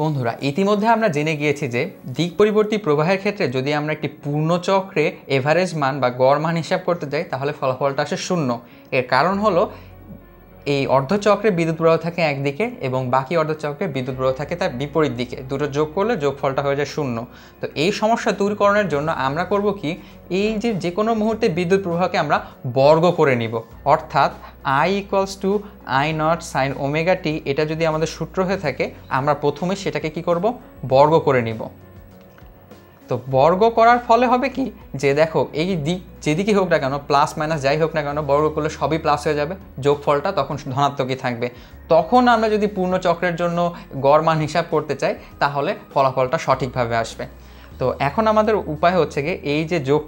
বন্ধুরা, ইতিমধ্যে আমরা জেনে গিয়েছি যে দিক পরিবর্তী প্রবাহের ক্ষেত্রে যদি আমরা একটি পূর্ণ চক্রে এভারেজ মান বা গড় মান হিসাব করতে যাই, তাহলে ফলাফলটা আসে শূন্য। এর কারণ হলো এই অর্ধচক্রে বিদ্যুৎ প্রবাহ থাকে একদিকে এবং বাকি অর্ধচক্রে বিদ্যুৎ প্রবাহ থাকে তার বিপরীত দিকে। দুটো যোগ করলে যোগফলটা হয়ে যায় শূন্য। তো এই সমস্যা দূরকরণের জন্য আমরা করব কি? এই যে যে কোনো মুহূর্তে বিদ্যুৎ প্রবাহকে আমরা বর্গ করে নিব। অর্থাৎ I equals to I naught sine omega t এটা যদি আমাদের সূত্র হয়ে থাকে, আমরা প্রথমে সেটাকে কি করব? বর্গ করে নিব। তো বর্গ করার ফলে হবে কি? যে দেখো, এই দিক যেদিকে হোক না কেন প্লাস মাইনাস যাই হোক না কেন, বর্গ করলে সবই প্লাস হয়ে যাবে। যোগফলটা তখন ধনাত্মকই থাকবে। তখন আমরা যদি পূর্ণ চক্রের জন্য গড় মান হিসাব করতে চাই, তাহলে ফলাফলটা সঠিকভাবে আসবে। তো এখন আমাদের উপায় হচ্ছে কি এই যে যোগ,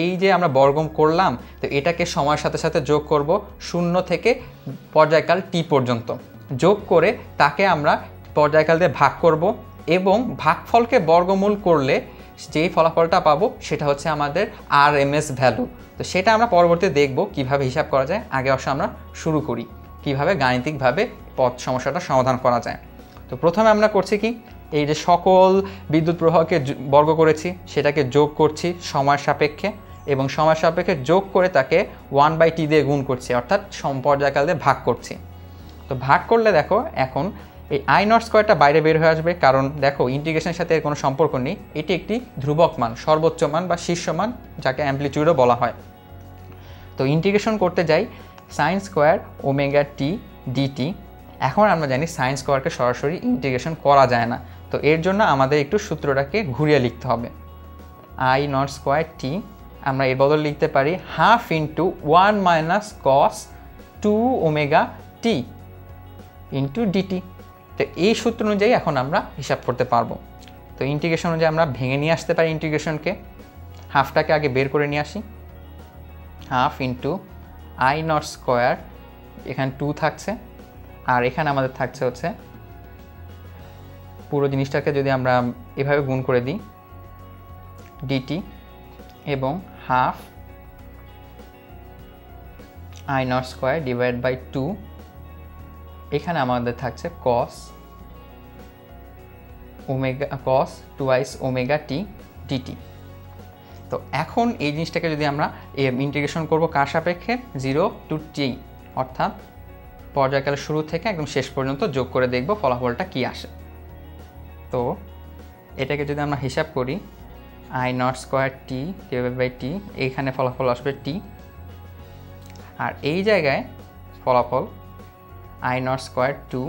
এই যে আমরা বর্গম করলাম, তো এটাকে সময়ের সাথে সাথে যোগ করব শূন্য থেকে পর্যায়কাল টি পর্যন্ত। যোগ করে তাকে আমরা পর্যায়কাল দিয়ে ভাগ করব এবং ভাগফলকে বর্গমূল করলে যেই ফলাফলটা পাবো সেটা হচ্ছে আমাদের আর এম এস ভ্যালু তো সেটা আমরা পরবর্তী দেখব কীভাবে হিসাব করা যায়। আগে অবশ্য আমরা শুরু করি, কীভাবে গাণিতিকভাবে পথ সমস্যাটা সমাধান করা যায়। তো প্রথমে আমরা করছি কি? এই যে সকল বিদ্যুৎ প্রবাহকে বর্গ করেছি, সেটাকে যোগ করছি সময় সাপেক্ষে এবং সময় সাপেক্ষে যোগ করে তাকে ওয়ান বাই টি দিয়ে গুণ করছি, অর্থাৎ সম্পর্যায়কাল দিয়ে ভাগ করছি। তো ভাগ করলে দেখো এখন এই আই নট স্কোয়ারটা বাইরে বের হয়ে আসবে, কারণ দেখো ইন্টিগ্রেশনের সাথে এর কোনো সম্পর্ক নেই। এটি একটি ধ্রুবক মান, সর্বোচ্চ মান বা শীর্ষ মান, যাকে অ্যাম্পলিটিউডও বলা হয়। তো ইন্টিগ্রেশন করতে যাই sine square omega t dt এখন আমরা জানি সাইন স্কোয়ারকে সরাসরি ইন্টিগ্রেশন করা যায় না। তো এর জন্য আমাদের একটু সূত্রটাকে ঘুরিয়ে লিখতে হবে। আই নট স্কোয়ার টি আমরা এর বদল লিখতে পারি half into one minus cos two omega t into dt তো এই সূত্র অনুযায়ী এখন আমরা হিসাব করতে পারব। তো ইন্টিগ্রেশন অনুযায়ী আমরা ভেঙে নিয়ে আসতে পারি ইন্টিগ্রেশনকে হাফটাকে আগে বের করে নিয়ে আসি। Half into I naught square এখানে টু থাকছে। আর এখানে আমাদের থাকছে হচ্ছে, পুরো জিনিসটাকে যদি আমরা এভাবে গুণ করে দিই ডিটি এবং half I naught square divide by two এখানে আমাদের থাকছে cos omega cos twice omega t dt তো এখন এই জিনিসটাকে যদি আমরা ইন্টিগ্রেশন করব কার সাপেক্ষে? জিরো টু টি অর্থাৎ পর্যায়কালের শুরু থেকে একদম শেষ পর্যন্ত যোগ করে দেখব ফলাফলটা কি আসে। তো এটাকে যদি আমরা হিসাব করি I naught square t divide by t এইখানে ফলাফল আসবে টি আর এই জায়গায় ফলাফল I naught square two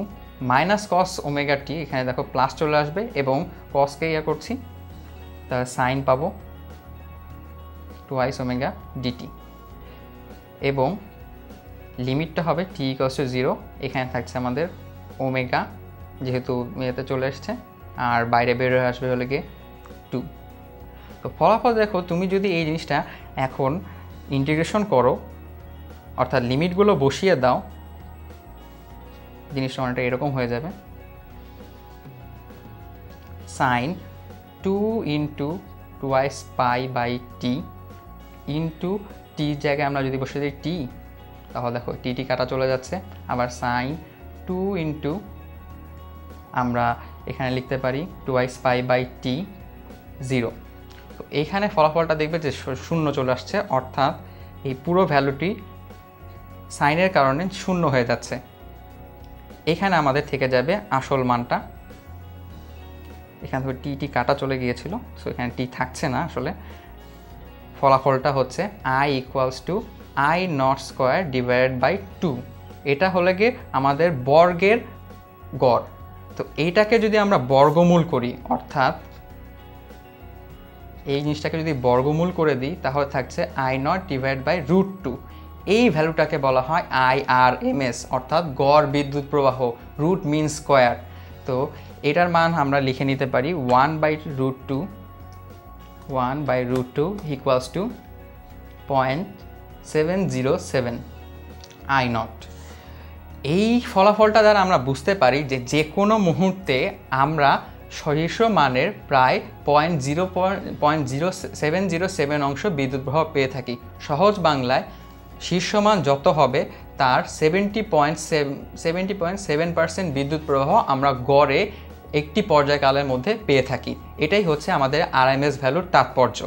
minus cos omega t এখানে দেখো প্লাস চলে আসবে এবং কসকে ইয়া করছি তার সাইন পাবো টু আইস ওমেগা ডিটি এবং লিমিটটা হবে টি ইকস টু জিরো এখানে থাকছে আমাদের ওমেগা যেহেতু ইয়েতে চলে এসছে, আর বাইরে বের হয়ে আসবে হলে গিয়ে টু তো ফলাফল দেখো, তুমি যদি এই জিনিসটা এখন ইন্টিগ্রেশন করো, অর্থাৎ লিমিটগুলো বসিয়ে দাও জিনিসটা অনেকটা এরকম হয়ে যাবে। Sine two into twice pi by t into টির জায়গায় আমরা যদি বসে দিই টি তাহলে দেখো টি টি কাটা চলে যাচ্ছে। আবার সাইন টু ইন্টু আমরা এখানে লিখতে পারি twice pi by t zero তো এইখানে ফলাফলটা দেখবে যে শূন্য চলে আসছে, অর্থাৎ এই পুরো ভ্যালুটি সাইনের কারণে শূন্য হয়ে যাচ্ছে। এখানে আমাদের থেকে যাবে আসল মানটা। এখান থেকে টি টি কাটা চলে গিয়েছিল সো এখানে টি থাকছে না আসলে। ফলাফলটা হচ্ছে I equals to I naught square divided by two এটা হলে গিয়ে আমাদের বর্গের গড়। তো এইটাকে যদি আমরা বর্গমূল করি, অর্থাৎ এই জিনিসটাকে যদি বর্গমূল করে দিই, তাহলে থাকছে I naught divide by root two এই ভ্যালুটাকে বলা হয় আই আর এম এস, অর্থাৎ গড় বিদ্যুৎ প্রবাহ রুট মিন স্কোয়ার তো এটার মান আমরা লিখে নিতে পারি one by root two one by root two equals to point seven zero seven I naught এই ফলাফলটা দ্বারা আমরা বুঝতে পারি যে যে কোনো মুহূর্তে আমরা শীর্ষ মানের প্রায় point zero point zero seven zero seven অংশ বিদ্যুৎ প্রভাব পেয়ে থাকি। সহজ বাংলায় শীর্ষমান যত হবে, তার seventy point seventy point seven percent বিদ্যুৎ প্রবাহ আমরা গড়ে একটি পর্যায়কালের মধ্যে পেয়ে থাকি। এটাই হচ্ছে আমাদের আরএমএস ভ্যালুর তাৎপর্য।